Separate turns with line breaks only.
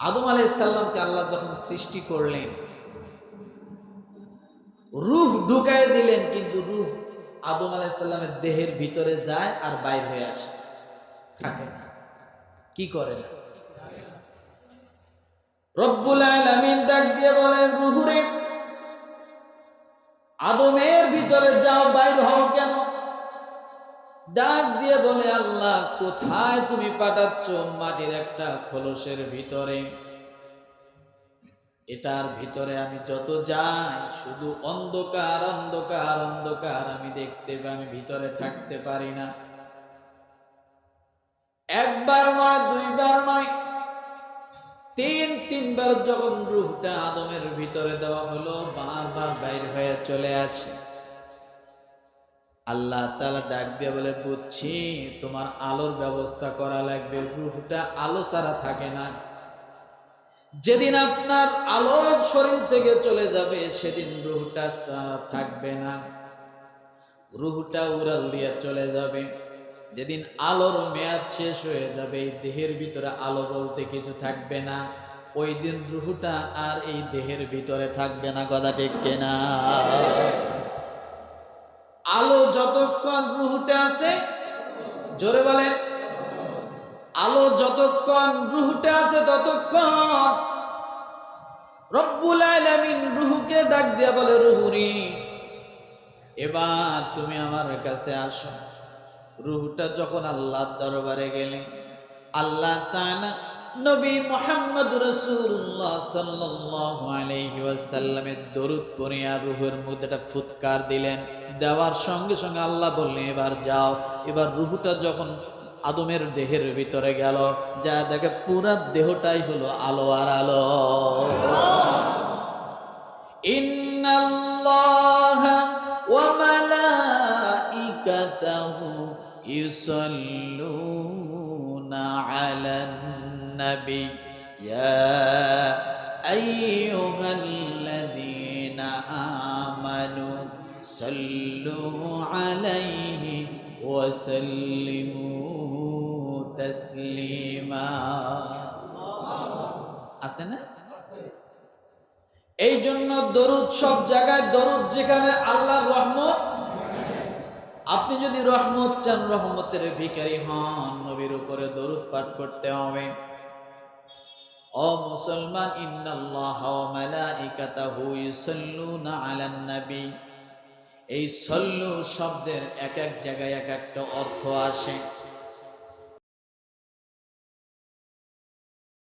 আদম আলাইসাল্লামকে আল্লাহ যখন সৃষ্টি করলেন, রুহ ঢুকায় দিলেন, কিন্তু রুহ আদম আলাইসাল্লামের দেহের ভিতরে যায় আর বাইর হয়ে আসে। থাকে না। কি করে না? রব্বুল আলামিন ডাক দিয়ে বলেন রুহুরে আদমের ভিতরে যাও, বাইর হও কেন? ডাক দিয়ে বলে, আল্লাহ, কোথায় তুমি পাঠাচ্ছ মাটির একটা খোলসের ভিতরে? এটার ভিতরে আমি যত যাই, শুধু অন্ধকার অন্ধকার অন্ধকার আমি দেখতে আমি ভিতরে থাকতে পারি না। একবার নয়, দুইবার নয়, তিন, তিনবার যখন রুহটা আদমের ভিতরে দেওয়া হলো, বারবার বাইর হয়ে চলে আসে। আল্লাহ তালা ডাক দিয়ে বলে, বুঝছি, তোমার আলোর ব্যবস্থা করা লাগবে, রুহটা আলো ছাড়া থাকে না। যেদিন আপনার আলো শরীর থেকে চলে যাবে, সেদিন রুহটা থাকবে না। রুহটা উড়াল দিয়ে চলে যাবে। যেদিন আলোর মেয়াদ শেষ হয়ে যাবে, এই দেহের ভিতরে আলো বলতে কিছু থাকবে না। ওই দিন রুহুটা আর এই দেহের ভিতরে থাকবে না, কথা ঠিক কিনা? আলো যতক্ষণ রুহুটা আছে, জোরে বলেন, আলো যতক্ষণ রুহুটা আছে ততক্ষণ রব্বুল আলামিন রুহুকে ডাক দিয়া বলে, রুহুরি, এবার তুমি আমার কাছে আসো। রুহটা যখন আল্লাহর দরবারে গেলে, আল্লাহ তাআলা নবী মোহাম্মদ রাসূলুল্লাহ সাল্লাল্লাহু ওয়াসাল্লামের দরুদ পড়ে আর রুহের মধ্যে একটা ফুৎকার দিলেন। দেওয়ার সঙ্গে সঙ্গে আল্লাহ বললেন, এবার যাও। এবার রুহুটা যখন আদমের দেহের ভিতরে গেল, যা দেখে পুরা দেহটাই হলো আলো আর আলো। ইন্নাল্লাহা ওয়া মালাইকাতাহু ইউসাল্লুনা নবী ইয়া আইয়ুহাল্লাযীনা আমানু সাল্লু আলাইহি ওয়া সাল্লিমু তাসলিমা আছে না? এই জন্য দরুদ সব জায়গায় দরুদ যেখানে আল্লাহর রহমত। আপনি যদি রহমত চান, রহমতের ভিখারি হন, নবীর উপরে দরুদ পাঠ করতে হবে। ও মুসলমান, ইন্নাল্লাহ মালাইকাতাহু ইউসাল্লুনা আলান নবী। এই সল্লু শব্দের এক এক জায়গায় এক একটা অর্থ আসে।